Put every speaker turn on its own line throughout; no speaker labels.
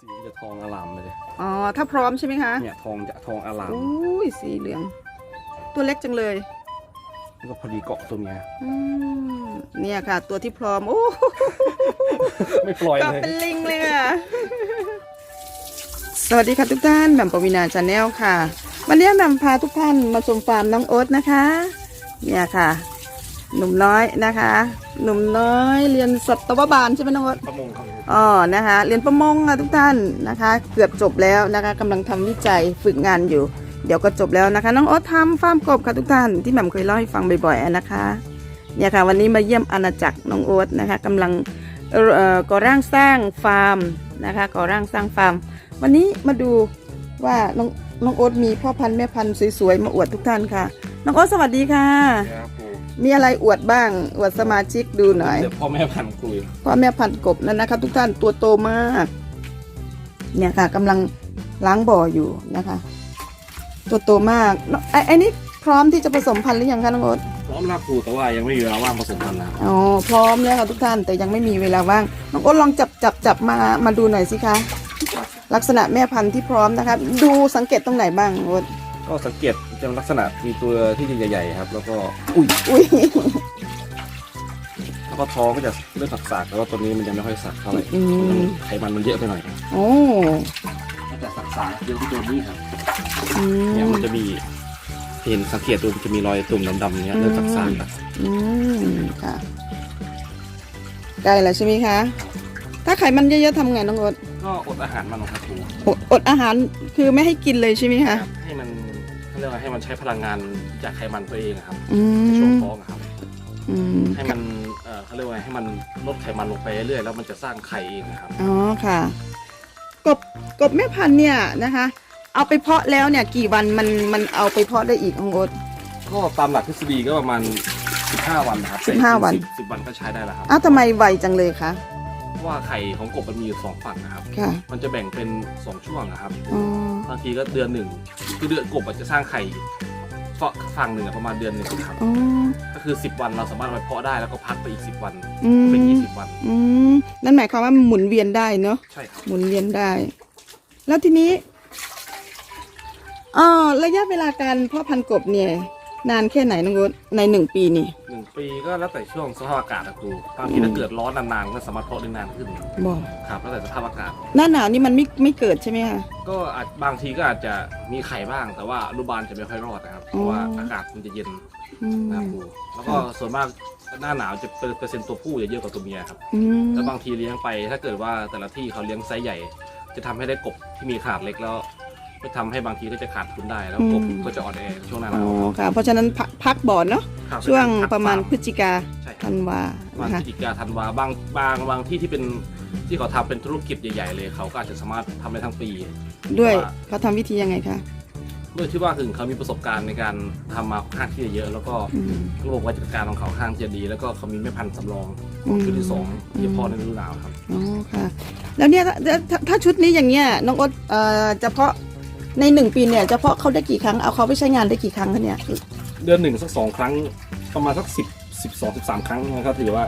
สีมันจะทองอลามเลย
อ๋อถ้าพร้อมใช่ไหมคะ
เนี่ยทองจะทองอลาม
อุ้ยสีเหลือง ตัวเล็กจังเลย
แล้วก็พอดีเกาะตัวเมีย
อืมเนี่ยค่ะ ตัวที่พร้อมโอ้
ไม่ปล่อย
ก็
เลย
เป็นลิงเลยค่ะสวัสดีค่ะทุกท่านแหม่มปวีนาชาแนลค่ะ วันนี้แหม่มพาทุกท่านมาชมฟาร์มน้องโอ๊ตนะคะ เนี่ยค่ะ หนุ่มน้อยนะคะ หนุ่มน้อยเรียนสัตวบาลใช่ไหมน้องโอ๊ต
ประมงครับ
อ๋อนะคะ เรียนประมงค่ะทุกท่านนะคะ เกือบจบแล้วนะคะกำลังทำวิจัยฝึกงานอยู่ เดี๋ยวก็จบแล้วนะคะ น้องโอ๊ตทำฟาร์มกบค่ะทุกท่านที่แหม่มเคยเล่าให้ฟังบ่อยๆนะคะเนี่ยค่ะวันนี้มาเยี่ยมอาณาจักรน้องโอ๊ตนะคะกำลังเอ่อเอ่อก่อร่างสร้างฟาร์มนะคะก่อร่างสร้างฟาร์ม วันนี้มาดูว่าน้องน้องโอ๊ตมีพ่อพันธุ์แม่พันธุ์สวยๆมาอวดทุกท่านค่ะ น้องโอ๊ตสวัสดีค่ะ
ครับครู
มีอะไรอวดบ้าง อวดสมาชิกดูหน่อย
เดี๋ยวพ่อแม่พันธุ์คุย
พ่อแม่พันธุ์กบนั่นนะคะ ทุกท่านตัวโตมาก เนี่ยค่ะกำลังล้างบ่ออยู่นะคะ ตัวโตมากน้องไอ้ไอ้นี่พร้อมที่จะผสมพันธุ์หรือยังคะน้องโอ๊ต
พร้อมรับครูแต่ว่ายังไม่มีเวลาว่างผสมพันธุ์นะครับ
อ๋อพร้อมแล้วค่ะทุกท่านแต่ยังไม่มีเวลาว่างน้องโอ๊ตลองจับจับจับมามาดูหน่อยสิคะลักษณะแม่พันธุ์ที่พร้อมนะคะ ดูสังเกตตรงไหนบ้างโอ๊ต
ก็สังเกตจะลักษณะมีตัวที่ใหญ่ๆครับ แล้วก็อุ้ย
อุ้ย
แล้วก็ท้องก็จะเริ่มสักๆแต่ว่าตัวนี้มันยังไม่ค่อยสักเท่าไหร่
อืม
ไขมันมันเยอะไปหน่อย
โอ้
ก็จะสักๆเยอะที่ตัวนี้ครับ
อื
เนี่ย
ม
มันจะมีเห็นสังเกตดูมันจะมีรอยตุ่มดำๆเนี้ยเริ่มสักๆแล้ว
อืมค่ะใกล้แล้วใช่ไหมคะ ถ้าไขมันเยอะๆทำไงน้องโอ๊ต
ก็อดอาหารมันนะครับครู
อดอดอาหารคือไม่ให้กินเลยใช่ไหมคะ
ให้มัน เขาเรียกว่าให้มันใช้พลังงานจากไขมันตัวเองอะครับ
อื
ในช่วง
ม
ท้องอะครับ
อืม
ให้มันเอ่อเขาเรียกว่าไงให้มันลดไขมันลงไปเรื่อยๆแล้วมันจะสร้างไข่เองนะครับ
อ๋อค่ะ กบกบแม่พันธุ์เนี่ยนะคะ เอาไปเพาะแล้วเนี่ย กี่วันมันมันเอาไปเพาะได้อีกองโอ๊ต
ก็ตามหลักทฤษฎีก็ประมาณ 15 วันนะครับ
15วัน
สิบวันก็ใช้ได้แล้วครับ
อ้าวทำไมไวจังเลยคะ
เพราะว่าไข่ของกบมันมีอยู่สองฝั่งนะครับ
ค่ะ
มันจะแบ่งเป็นสองช่วงนะครับ
อ๋อบา
งทีก็เดือนหนึ่ง คือเดือนกบอาจจะสร้างไข่ฝั่งฝั่งหนึ่งอะประมาณเดือนหนึ่งครับ
อ๋อ
ก็คือ 10 วันเราสามารถเอาไปเพาะได้แล้วก็พักไปอีก 10 วัน
อืม
เป็น20 วัน
อืม นั่นหมายความว่ามันหมุนเวียนได้เนาะ
ใช่ครับ
หมุนเวียนได้ แล้วทีนี้อ๋อระยะเวลาการเพาะพันธุ์กบเนี่ย นานแค่ไหนน้องโอ๊ตในหนึ่งปีนี่
หนึ่งปีก็แล้วแต่ช่วงสภาพอากาศอะครูบางทีถ้าเกิดร้อนนานๆก็สามารถเพาะได้นานขึ้น
บอก
ครับแล้วแต่สภาพอากาศ
หน้าหนาวนี่มันไม่ไม่เกิดใช่ไหมคะ
ก็อาจบางทีก็อาจจะมีไข่บ้าง แต่ว่าอนุบาลจะไม่ค่อยรอดนะครับเพราะว่า
อ๋ออ
อากาศมันจะเย็น
อืม
นะครับครูแล้วก็ส่วนมากหน้าหนาวจะเป็นเปอร์เซ็นต์ตัวผู้จะเยอะกว่าตัวเมียครับ
อืม
แล้วบางทีเลี้ยงไป ถ้าเกิดว่าแต่ละที่เขาเลี้ยงไซส์ใหญ่ จะทำให้ได้กบที่มีขนาดเล็กแล้ว ไม่ทำให้บางทีก็จะขาดทุนได้แล้วกบก็จะอ่อนแอช่วงหน้าห
อ๋
นา
อ
ว
ค่ะ เพราะฉะนั้นพักพักบ่อนเนาะ
ครับ
ช่วง
พัก
ประมาณ
ฟ
พฤศจิกา
ใช่ครับ
ธันวา
ประมาณ
นะ
พ
คะ
ฤศจิกาธันวาบางบางบางที่ที่เป็นที่เขาทำเป็นธุรกิจใหญ่ ๆ เลย เขาก็อาจจะสามารถทำได้ทั้งปี
ด้วย
ว่า
เขาทำวิธียังไงคะ
ด้วยที่ว่าถึงเขามีประสบการณ์ในการทำมาค่อนข้างที่จะเยอะ แล้วก็
อืม
ระบบการจัดการของเขาค่อนข้างที่จะดี แล้วก็เขามีแม่พันธุ์สำรอง
อืม
ชุดที่สองที่เพาะในฤดูหนาวครับ
อ๋อค่ะ แล้วเนี่ยถ้าถ้าถ้าชุดนี้อย่างเงี้ยน้องอ๊ตเอ่อจะเพาะ ในหนึ่งปีเนี่ยจะเพาะเขาได้กี่ครั้งเอาเขาไปใช้งานได้กี่ครั้งคะเนี่ย
เดือนหนึ่งสักสองครั้งประมาณสักสิบสิบสองสิบสามครั้งนะครับถือว่า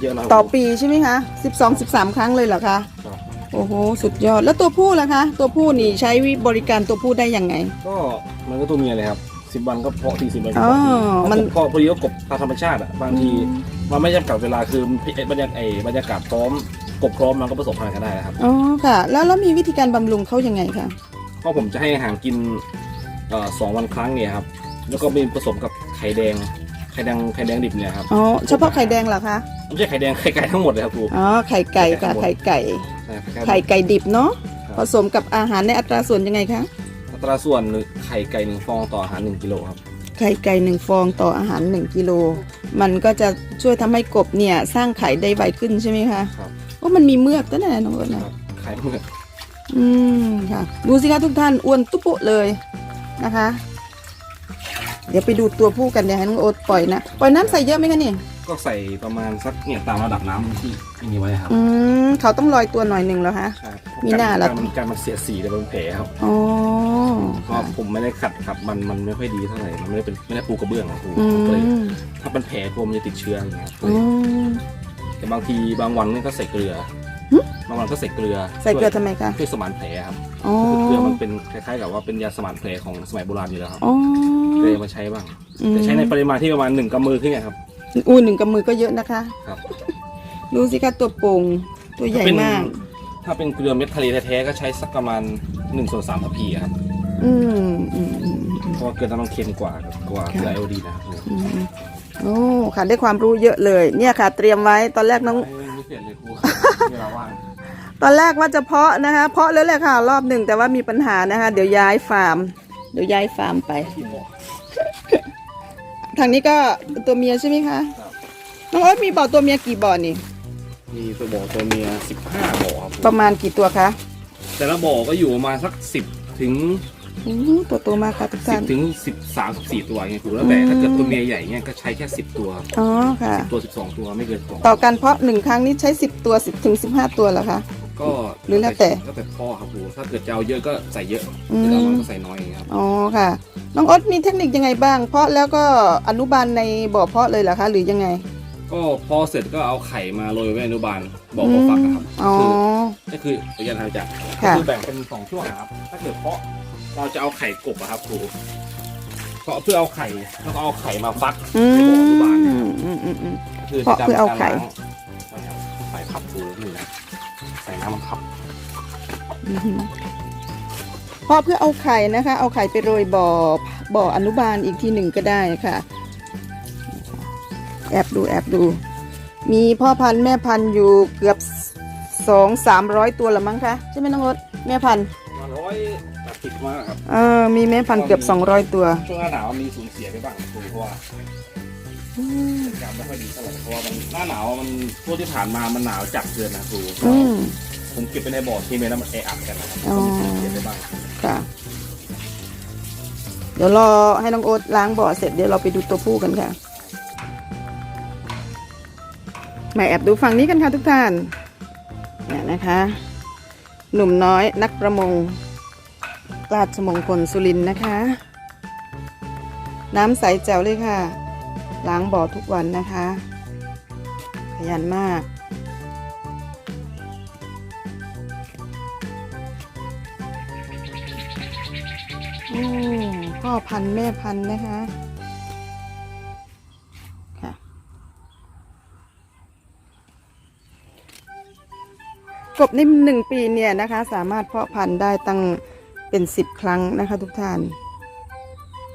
เยอะนะครับ
ต่อปีใช่ไหมคะสิบสองสิบสามครั้งเลยเหรอคะ
ครับ
โอ้โหสุดยอดแล้วตัวผู้ล่ะคะ ตัวผู้นี่ใช้บริการตัวผู้ได้ยังไง
ก็มันก็ตัวเมียเลยครับสิบวันก็เพาะทีสิบวันก็
อ๋อ
เพาะที
มัน
ก็พอดีก็กบตามธรรมชาติอะบางทีมันไม่จำกัดเวลาคือบรรยากาศไอ้บรรยากาศพร้อมกบพร้อมมันก็ผสมพันธุ์กันได้นะครับ
อ๋อค่ะ แล้วแล้วมีวิธีการบำรุงเขายังไงคะ
เพ ราะผมจะให้อาหารกินเอ่อสองวันครั้งเนี่ยครับ แล้วก็มีผสมกับไข่แดง ไข่แดงไข่แดงดิบเนี่ยครับ
อ๋อเฉพาะไข่แดงเหรอคะ
ไม่ใช่ไข่แดงไข่ไก่ทั้งหมดเลยครับครู
อ๋อไข่ไก่ค่ะไข่ไก่
ใช่ครับ
ไข่ไก่ดิบเนาะ
ครับ
ผสมกับอาหารในอัตราส่วนยังไงคะ
อัตราส่วนหนึ่งไข่ไก่หนึ่งฟองต่ออาหารหนึ่งกิโลครับ
ไข่ไก่หนึ่งฟองต่ออาหารหนึ่งกิโลมันก็จะช่วยทำให้กบเนี่ยสร้างไข่ได้ไวขึ้นใช่ไหมคะ
ครับ
ว่ามันมีเมือกตั้งแต่น้องเอิญ
ค
นะ
รับไข่เมือก
อืมค่ะ ดูสิคะทุกท่านอ้วนตุ๊ปุเลยนะคะ เดี๋ยวไปดูตัวผู้กันเดี๋ยวให้น้องโอ๊ตปล่อยนะปล่อยน้ำใส่เยอะไหมคะนี่
ก็ใส่ประมาณสักเนี่ยตามระดับน้ำที่ที่มีไว้ครับ
อืมเขาต้องลอยตัวหน่อยหนึ่งแล้วคะ
ใช่ครับ
มีหน้าละ
การมันการมันเสียสีแต่มันแผลครับ
อ๋อ
เพราะ
ค่ะ
ผมไม่ได้ขัดขับมันมันไม่ค่อยดีเท่าไหร่มันไม่ได้เป็นไม่ได้ปูกระเบื้องอะครู
อื
ก็เลย
ม
ถ้ามันแผลกลัวมันจะติดเชื้ออย่างเงี้ยครับ
อืม
แต่บางทีบางวันนี่ก็ใส่เกลือ
หึ
บางวันก็ใส่เกลือ
ใส่เกลือทำไมคะ
ช่วยสมานแผลครับ
อ๋อ
คือเกลือมันเป็นคล้ายๆกับว่าเป็นยาสมานแผลของสมัยโบราณอยู่แล้วครับ
อ๋อ
เกลือมาใช้บ้าง
อืม
แต่ใช้ในปริมาณที่ประมาณหนึ่งกำมือขึ้นเนี่ยครับ
อู้หนึ่งกำมือก็เยอะนะคะ
ครับ
ดูสิคะตัวโป่งตัวใหญ่
เป็น
มาก
ถ้าเป็นเกลือเม็ดทะเลแท้ๆก็ใช้สักประมาณ1นส่วนสามทัพพีครับ
อืมอืมอืม
เพราะว่าเกลือน้ำมันเค็มกว่าครับกว่าเกลือไอโอดีนนะครับ
อืมโอ้ค่ะได้ความรู้เยอะเลย เนี่ยค่ะ เตรียมไว้ตอนแรกน้อง
ไม่เปลี่ยนเลยครูเวลาว่าง
ตอนแรกว่าจะเพาะนะคะ เพาะแล้วแหละค่ะ รอบหนึ่งแต่ว่ามีปัญหานะคะ เดี๋ยวย้ายฟาร์ม เดี๋ยวย้ายฟาร์มไป
ที่บอก
ทางนี้ก็ตัวเมียใช่ไหมคะ
ครับ
น้องโอ๊ตมีบ่อตัวเมียกี่บ่อนี่
มีตัวบ่อตัวเมีย15บ่อครับ
ประมาณกี่ตัวคะ
แต่ละบ่อก็อยู่ประมาณสัก10ถึง
อู้ตัวโตมากค่ะทุกท่าน
10ถึง13 14ตัวไงครูแล้วแต่ถ้าเกิดตัวเมียใหญ่เนี่ยก็ใช้แค่10ตัว
อ๋อค่ะ
ตัว12ตัวไม่เกินสอง
ต่อการเพาะหนึ่งครั้งนี้ใช้สิบตัวสิบถึงสิบห้าตัวเหรอคะ
ก็
หรือแล้วแต่
แล้วแต่พ่อครับครูถ้าเกิดจะเอาเยอะก็ใส่เยอะ
อืม
แต่ละวันก็ใส่น้อยอย่างเงี้ยครับ
อ๋อค่ะ น้องโอ๊ตมีเทคนิคยังไงบ้าง เพาะแล้วก็อนุบาลในบ่อเพาะเลยเหรอคะหรือยังไง
ก็พอเสร็จก็เอาไข่มาโรยไว้อนุบาลบ่อพอฟักอะครับ
อ๋อ
ก็คือก็คือเรียนทางจาก
ค่ะ
คือแบ่งเป็นสองช่วงนะครับ ถ้าเกิดเพาะเราจะเอาไข่กบอะครับครูเพาะเพื่อเอาไข่แล้วก็เอาไข่มาฟัก
อื
ในบ่ออนุบาล
ม
เนี่ย
อืมอืมอืม
คือ
เพาะเพื่อเอาไข่
ใส่พับดูนี่นะ ใส่น้ำมันพับ
อืมเพาะเพื่อเอาไข่นะคะ เอาไข่ไปโรยบ่อบ่ออนุบาลอีกทีหนึ่งก็ได้ค่ะแอบดูแอบดู มีพ่อพันธุ์แม่พันธุ์อยู่เกือบสองสามร้อยตัวละมั้งคะใช่ไหมน้องโอ๊ตแม่พันธุ์
มาร้อยแปดสิบมากครับ
เออมีแม่พันธุ์เกือบสองร้อยตัว
ช่วงหน้าหนาวมีสูญเสียไปบ้างครับครูเพราะว่า จำไม่ค่อยดีเท่าไหร่เพราะว่ามันหน้าหนาวมันช่วงที่ผ่านมามันหนาวจัดเกินนะครู
อืม
ผมเก็บไปในบ่อที่เมนแล้วมันแออัดกันนะครับ
อ๋อ
ก็มีสูญเสียไปบ้าง
ค่ะ เดี๋ยวรอให้น้องโอ๊ตล้างบ่อเสร็จเดี๋ยวเราไปดูตัวผู้กันค่ะ มาแอบดูฝั่งนี้กันค่ะทุกท่านเนี่ยนะคะ หนุ่มน้อยนักประมง ราชมงคลสุรินทร์นะคะ น้ำใสแจ๋วเลยค่ะ ล้างบ่อทุกวันนะคะ ขยันมาก โอ้พ่อพันธุ์แม่พันธุ์นะคะค่ะกบในหนึ่งปีเนี่ยนะคะ สามารถเพาะพันธุ์ได้ตั้งเป็นสิบครั้งนะคะทุกท่าน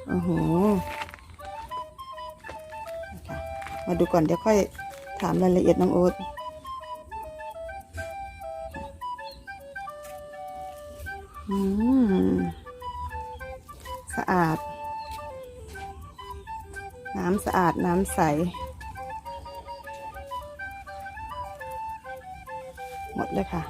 โอ้โห มาดูก่อนเดี๋ยวค่อยถามรายละเอียดน้องโอ๊ตสะอาด น้ำสะอาดน้ำใส หมดเลยค่ะ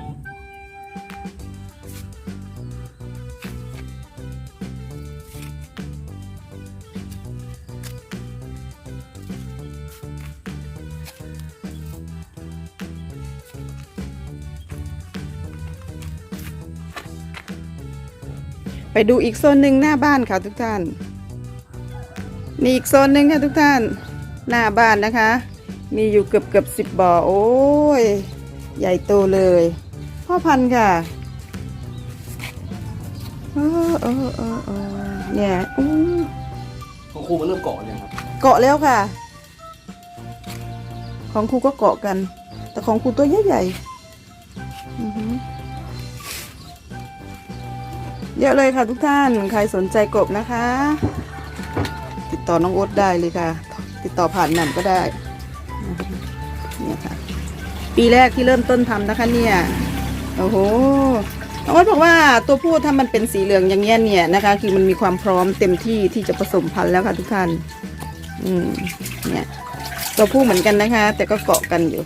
ไปดูอีกโซนหนึ่งหน้าบ้านค่ะทุกท่าน นี่อีกโซนหนึ่งค่ะทุกท่าน หน้าบ้านนะคะ มีอยู่เกือบเกือบสิบบ่อ โอ้ย ใหญ่โตเลย พ่อพันธุ์ค่ะเออเออเออเออเนี่ยอู้
คุณครูมันเริ่มเกาะเลยงครับ
เกาะแล้วค่ะ ของครูก็เกาะกัน แต่ของครูตัวใหญ่ๆอือหือ เยอะเลยค่ะทุกท่านใครสนใจกบนะคะ ติดต่อน้องโอ๊ตได้เลยค่ะ ติดต่อผ่านหนำก็ได้เนี่ยค่ะ ปีแรกที่เริ่มต้นทำนะคะเนี่ยโอ้โหน้องโอ๊ตบอกว่าตัวผู้ถ้ามันเป็นสีเหลืองอย่างเงี้ยเนี่ยนะคะ คือมันมีความพร้อมเต็มที่ที่จะผสมพันธุ์แล้วค่ะทุกท่าน อืมเนี่ยตัวผู้เหมือนกันนะคะ แต่ก็เกาะกันอยู่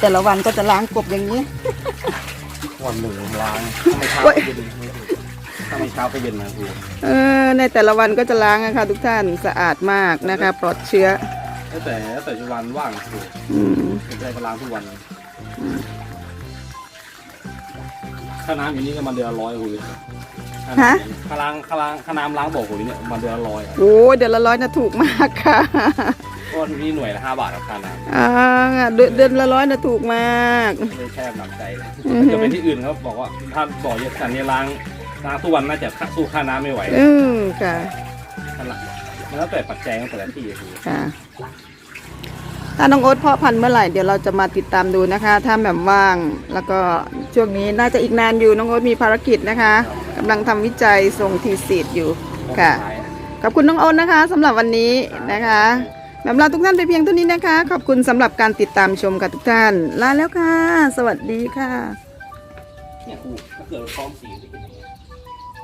แต่ละวันก็จะล้างกบอย่างนี้
วันหนึ่งล้างทำไมเช้า
โอ๊ย
ไปเย็นทำไมเช้าไปเย็นนะครู
เออในแต่ละวันก็จะล้างนะคะทุกท่านสะอาดมากนะคะปลอดเชื้อ
แล้วแต่แล้วแต่วันว่างครู
อืม
ผมใจก็ล้างทุกวันค่าน้ำอย่างนี้ก็มาเดือนละร้อยครู
ฮะ
ค่าล้างค่าล้างค่าน้ำล้างบ่อปุ๋ยเนี่ยมาเดือนละร้อยอะ
โอ้ยเดือนละร้อยนะถูกมากค่ะ
ก็ที่หน่วยละห้าบาทครับค่าน้
อ่าเดือนเดือนละร้อยนะถูกมากำ
เลยแค่หนักใจ
อือฮึ
จะเป็นที่อื่นเขาบอกว่าถ้าบ่อเยอะขนาดนี้ล้างล้างทุกวันน่าจะสู้ค่าน้ำไม่ไหว
เออค่ะ
ขนาดมันแล้วแต่ปัจจัยของแต่ละที่อะพี่
ค่ะถ้าน้องโอ๊ตเพาะพันธุ์เมื่อไหร่เดี๋ยวเราจะมาติดตามดูนะคะ ถ้าแบบว่างแล้วก็ช่วงนี้น่าจะอีกนานอยู่น้องโอ๊ตมีภารกิจนะคะกำลังทำวิจัยส่งทีสิทธ์อยู่ค่ะขอบคุณน้องโอ๊ตนะคะสำหรับวันนี้นะคะ แบบลาทุกท่านไปเพียงเท่านี้นะคะ ขอบคุณสำหรับการติดตามชมกับทุกท่าน ลาแล้วค่ะ สวัสดีค่ะ
เนี่ยครูถ้าเกิดพร้อมสี